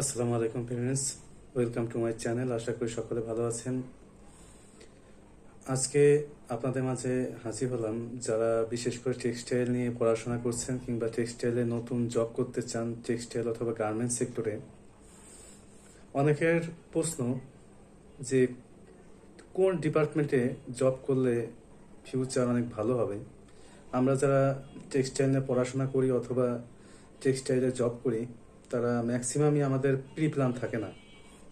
আসসালামু আলাইকুম friends welcome to my channel আশা করি সকলে ভালো আছেন। আজকে আপনাদের মাঝে হাজির হলাম যারা বিশেষ করে টেক্সটাইল নিয়ে পড়াশোনা করছেন কিংবা টেক্সটাইলে নতুন জব করতে চান টেক্সটাইল অথবা গার্মেন্টস সেক্টরে অনেকের প্রশ্ন যে কোন ডিপার্টমেন্টে জব করলে ফিউচার অনেক ভালো হবে? আমরা যারা টেক্সটাইল নিয়ে পড়াশোনা করি অথবা টেক্সটাইলে জব করি তারা ম্যাক্সিমামই আমাদের প্রি প্ল্যান থাকে না।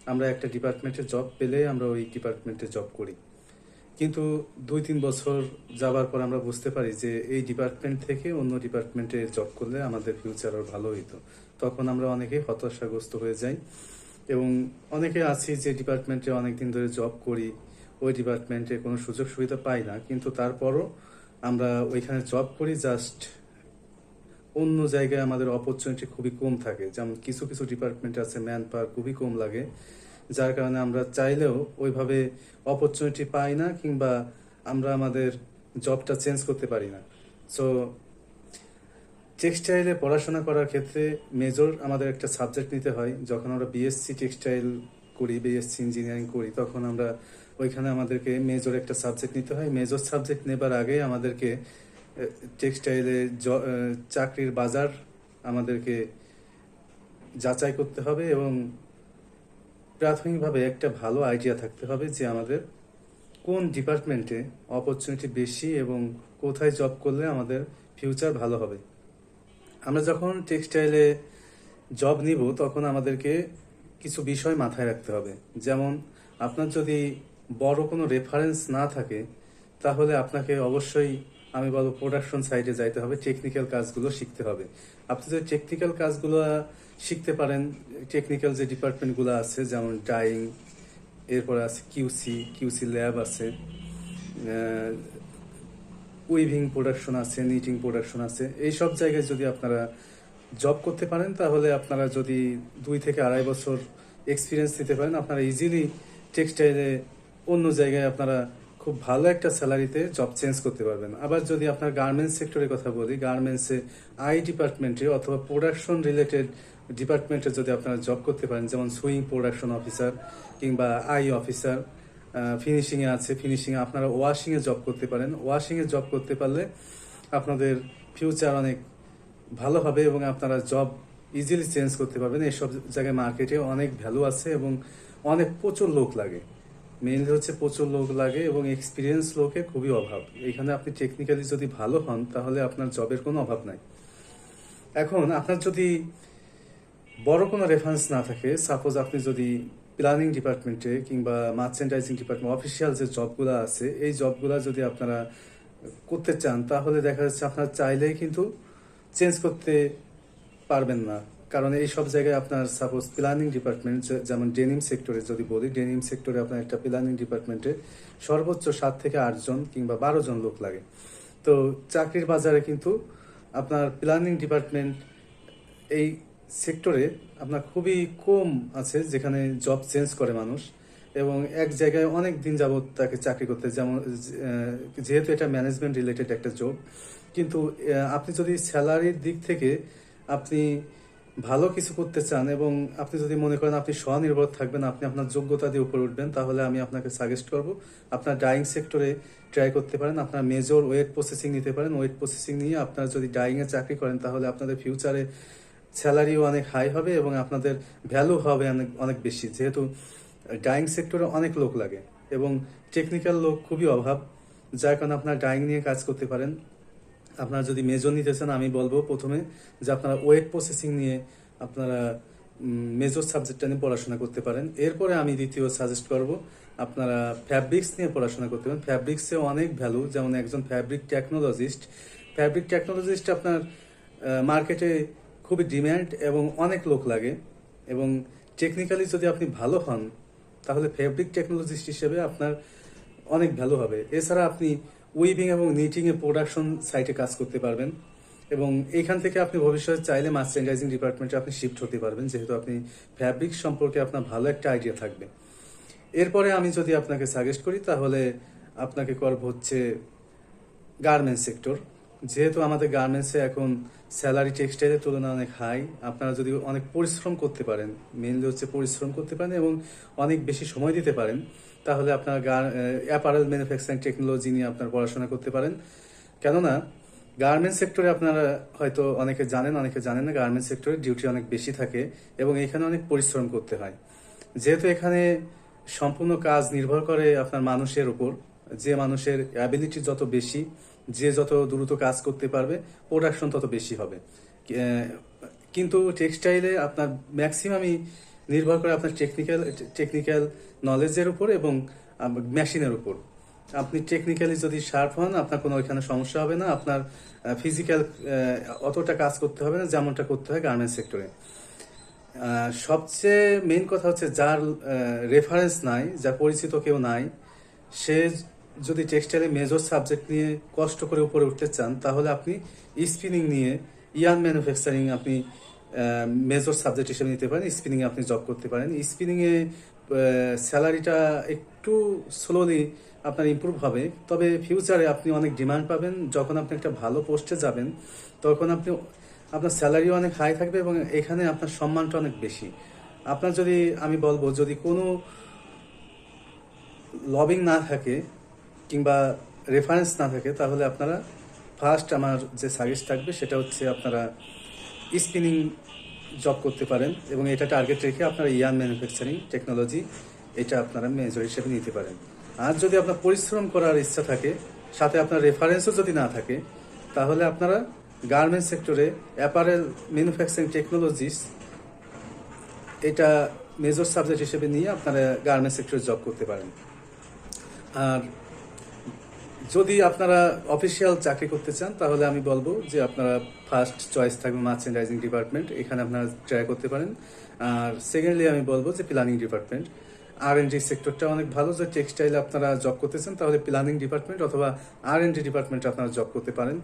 আমরা একটা ডিপার্টমেন্টে জব পেলে আমরা ওই ডিপার্টমেন্টে জব করি। কিন্তু দুই তিন বছর যাবার পর আমরা বুঝতে পারি যে এই ডিপার্টমেন্ট থেকে অন্য ডিপার্টমেন্টে জব করলে আমাদের ফিউচার আর ভালো হইতো। তখন আমরা অনেকে হতাশাগ্রস্ত হয়ে যাই এবং অনেকে আছি যে ডিপার্টমেন্টে অনেকদিন ধরে জব করি, ওই ডিপার্টমেন্টে কোনো সুযোগ সুবিধা পাই না। কিন্তু তারপরও আমরা ওইখানে জব করি জাস্ট অন্য জায়গায় আমাদের অপরচুনিটি খুবই কম থাকে। যেমন কিছু কিছু ডিপার্টমেন্ট আছে ম্যান পাওয়ার খুবই কম লাগে। যার কারণে আমরা চাইলেও ওইভাবে অপরচুনিটি পাই না কিংবা আমরা আমাদের জবটা চেঞ্জ করতে পারি না। সো টেক্সটাইলে পড়াশোনা করার ক্ষেত্রে মেজর আমাদের একটা সাবজেক্ট নিতে হয়। যখন আমরা বিএসসি টেক্সটাইল করি বিএসসি ইঞ্জিনিয়ারিং করি, তখন আমরা ওইখানে আমাদেরকে মেজর একটা সাবজেক্ট নিতে হয়। মেজর সাবজেক্ট নেবার আগে আমাদেরকে টেক্সটাইলে চাকরির বাজার আমাদেরকে যাচাই করতে হবে এবং প্রাথমিকভাবে একটা ভালো আইডিয়া থাকতে হবে যে আমাদের কোন ডিপার্টমেন্টে অপরচুনিটি বেশি এবং কোথায় জব করলে আমাদের ফিউচার ভালো হবে। আমরা যখন টেক্সটাইলে জব নিব, তখন আমাদেরকে কিছু বিষয় মাথায় রাখতে হবে। যেমন, আপনার যদি বড় কোনো রেফারেন্স না থাকে, তাহলে আপনাকে অবশ্যই আমি বলব প্রোডাকশন সাইডে যাইতে হবে টেকনিক্যাল কাজগুলো শিখতে হবে। আপনি যদি টেকনিক্যাল কাজগুলো শিখতে পারেন টেকনিক্যাল যে ডিপার্টমেন্টগুলো আছে, যেমন ডাইং এরপর আছে কিউসি কিউসি ল্যাব আছে উইভিং প্রোডাকশন আছে নিটিং প্রোডাকশন আছে এই সব জায়গায় যদি আপনারা জব করতে পারেন, তাহলে আপনারা যদি দুই থেকে আড়াই বছর এক্সপিরিয়েন্স নিতে পারেন, আপনারা ইজিলি টেক্সটাইলে অন্য জায়গায় আপনারা খুব ভালো একটা স্যালারিতে জব চেঞ্জ করতে পারবেন। আবার যদি আপনার গার্মেন্টস সেক্টরের কথা বলি গার্মেন্টসে আই ডিপার্টমেন্টে অথবা প্রোডাকশন রিলেটেড ডিপার্টমেন্টে যদি আপনারা জব করতে পারেন, যেমন সুইং প্রোডাকশন অফিসার কিংবা আই অফিসার ফিনিশিংয়ে আছে ফিনিশিংয়ে আপনারা ওয়াশিংয়ে জব করতে পারেন। ওয়াশিংয়ে জব করতে পারলে আপনাদের ফিউচার অনেক ভালো হবে এবং আপনারা জব ইজিলি চেঞ্জ করতে পারবেন। এইসব জায়গায় মার্কেটে অনেক ভ্যালু আছে এবং অনেক প্রচুর লোক লাগে। মেইনলি হচ্ছে প্রচুর লোক লাগে এবং এক্সপিরিয়েন্স লোকে খুবই অভাব। এখানে আপনি টেকনিক্যালি যদি ভালো হন, তাহলে আপনার জবের কোনো অভাব নাই। এখন আপনার যদি বড় কোনো রেফারেন্স না থাকে সাপোজ আপনি যদি প্ল্যানিং ডিপার্টমেন্টে কিংবা মার্চেন্ডাইজিং ডিপার্টমেন্ট অফিসিয়াল যে জবগুলো আছে, এই জবগুলো যদি আপনারা করতে চান, তাহলে দেখা যাচ্ছে আপনার চাইলেই কিন্তু চেঞ্জ করতে পারবেন না। কারণ এই সব জায়গায় আপনার সাপোজ প্ল্যানিং ডিপার্টমেন্ট যেমন ডেনিম সেক্টরে যদি বলি ডেনিম সেক্টরে আপনার একটা প্ল্যানিং ডিপার্টমেন্টে সর্বোচ্চ সাত থেকে আটজন কিংবা বারো জন লোক লাগে। তো চাকরির বাজারে কিন্তু আপনার প্ল্যানিং ডিপার্টমেন্ট এই সেক্টরে আপনার খুবই কম আছে, যেখানে জব চেঞ্জ করে মানুষ এবং এক জায়গায় অনেক দিন যাবত তাকে চাকরি করতে যেমন যেহেতু এটা ম্যানেজমেন্ট রিলেটেড একটা জব কিন্তু আপনি যদি স্যালারির দিক থেকে আপনি ভালো কিছু করতে চান এবং আপনি যদি মনে করেন আপনি স্বনির্ভর থাকবেন, আপনি আপনার যোগ্যতা দিয়ে উপরে উঠবেন, তাহলে আমি আপনাকে সাজেস্ট করব, আপনার ডাইং সেক্টরে ট্রাই করতে পারেন, আপনার মেজর ওয়েট প্রসেসিং নিতে পারেন ওয়েট প্রসেসিং নিয়ে আপনার যদি ডাইং এ চাকরি করেন, তাহলে আপনাদের ফিউচারে স্যালারিও অনেক হাই হবে এবং আপনাদের ভ্যালু হবে অনেক অনেক বেশি। যেহেতু ডাইং সেক্টরে অনেক লোক লাগে এবং টেকনিক্যাল লোক খুবই অভাব, যার কারণে আপনার ডাইং নিয়ে কাজ করতে পারেন। আপনারা যদি মেজর নিতে চান, আমি বলব প্রথমে যে আপনারা ওয়েট প্রসেসিং নিয়ে আপনারা মেজর সাবজেক্টটা নিয়ে পড়াশোনা করতে পারেন। এরপরে আমি দ্বিতীয় সাজেস্ট করব, আপনারা ফ্যাব্রিক্স নিয়ে পড়াশোনা করতে পারেন। ফ্যাব্রিক্সে অনেক ভ্যালু যেমন একজন ফ্যাব্রিক টেকনোলজিস্ট ফ্যাব্রিক টেকনোলজিস্ট আপনার মার্কেটে খুবই ডিম্যান্ড এবং অনেক লোক লাগে। এবং টেকনিক্যালি যদি আপনি ভালো হন, তাহলে ফ্যাব্রিক টেকনোলজিস্ট হিসেবে আপনার অনেক ভ্যালু হবে। এছাড়া আপনি উইভিং এবং নিটিং এ প্রোডাকশন সাইটে কাজ করতে পারবেন। এবং এখান থেকে আপনি ভবিষ্যতে চাইলে মার্চেন্ডাইজিং ডিপার্টমেন্টে আপনি শিফট হতে পারবেন, যেহেতু আপনি ফ্যাব্রিক সম্পর্কে আপনার ভালো একটা আইডিয়া থাকবে। এরপরে আমি যদি আপনাকে সাজেস্ট করি, তাহলে আপনাকে করব হচ্ছে গার্মেন্টস সেক্টর যেহেতু আমাদের গার্মেন্টসে এখন স্যালারি টেক্সটাইলের তুলনায় অনেক হাই আপনারা যদি অনেক পরিশ্রম করতে পারেন মেনলি হচ্ছে পরিশ্রম করতে পারেন এবং অনেক বেশি সময় দিতে পারেন, তাহলে আপনার অ্যাপারেল ম্যানুফ্যাকচারিং টেকনোলজি নিয়ে আপনার পড়াশোনা করতে পারেন। কেননা গার্মেন্টস সেক্টরে আপনারা হয়তো অনেকে জানেন অনেকে জানেন না গার্মেন্টস সেক্টরে ডিউটি অনেক বেশি থাকে এবং এখানে অনেক পরিশ্রম করতে হয়। যেহেতু এখানে সম্পূর্ণ কাজ নির্ভর করে আপনার মানুষের উপর যে মানুষের অ্যাবিলিটি যত বেশি, যে যত দ্রুত কাজ করতে পারবে প্রোডাকশন তত বেশি হবে। কিন্তু টেক্সটাইলে আপনার ম্যাক্সিমামই নির্ভর করে আপনার টেকনিক্যাল টেকনিক্যাল নলেজের উপর এবং মেশিনের উপর। আপনি টেকনিক্যালি যদি শার্প হন, আপনার কোনো ওইখানে সমস্যা হবে না। আপনার ফিজিক্যাল অতটা কাজ করতে হবে না, যেমনটা করতে হয় গার্মেন্টস সেক্টরে সবচেয়ে মেন কথা হচ্ছে যার রেফারেন্স নাই, যার পরিচিত কেউ নাই, সে যদি টেক্সটাইলে মেজর সাবজেক্ট নিয়ে কষ্ট করে উপরে উঠতে চান, তাহলে আপনি স্পিনিং নিয়ে ইয়ান ম্যানুফ্যাকচারিং আপনি মেজর সাবজেক্ট হিসেবে নিতে পারেন, স্পিনিং আপনি জব করতে পারেন। স্পিনিং এ স্যালারিটা একটু স্লোলি আপনার ইমপ্রুভ হবে, তবে ফিউচারে আপনি অনেক ডিমান্ড পাবেন। যখন আপনি একটা ভালো পোস্টে যাবেন, তখন আপনি, আপনার স্যালারিও অনেক হাই থাকবে এবং এখানে আপনার সম্মানটা অনেক বেশি। আপনার যদি, আমি বলব, যদি কোনো লবিং না থাকে কিংবা রেফারেন্স না থাকে, তাহলে আপনারা ফার্স্ট আমার যে সার্ভিস থাকবে সেটা হচ্ছে আপনারা স্পিনিং জব করতে পারেন এবং এটা টার্গেট রেখে আপনারা ইয়ান ম্যানুফ্যাকচারিং টেকনোলজি এটা আপনারা মেজর হিসেবে নিতে পারেন। আর যদি আপনার পরিশ্রম করার ইচ্ছা থাকে, সাথে আপনার রেফারেন্সও যদি না থাকে, তাহলে আপনারা গার্মেন্টস সেক্টরে অ্যাপারেল ম্যানুফ্যাকচারিং টেকনোলজিস এটা মেজর সাবজেক্ট হিসেবে নিয়ে আপনারা গার্মেন্টস সেক্টরে জব করতে পারেন। আর যদি আপনারা অফিসিয়াল চাকরি করতে চান, তাহলে আমি বলব যে আপনারা ফার্স্ট চয়েস থাকবে মার্চেন্ডাইজিং ডিপার্টমেন্ট এখানে আপনারা ট্রাই করতে পারেন। আর সেকেন্ডলি আমি বলব যে planning department R N D সেক্টরটা অনেক ভালো, যে টেক্সটাইল আপনারা জব করতে চান, তাহলে প্ল্যানিং ডিপার্টমেন্ট অথবা আর এন ডি ডিপার্টমেন্টে আপনারা জব করতে পারেন।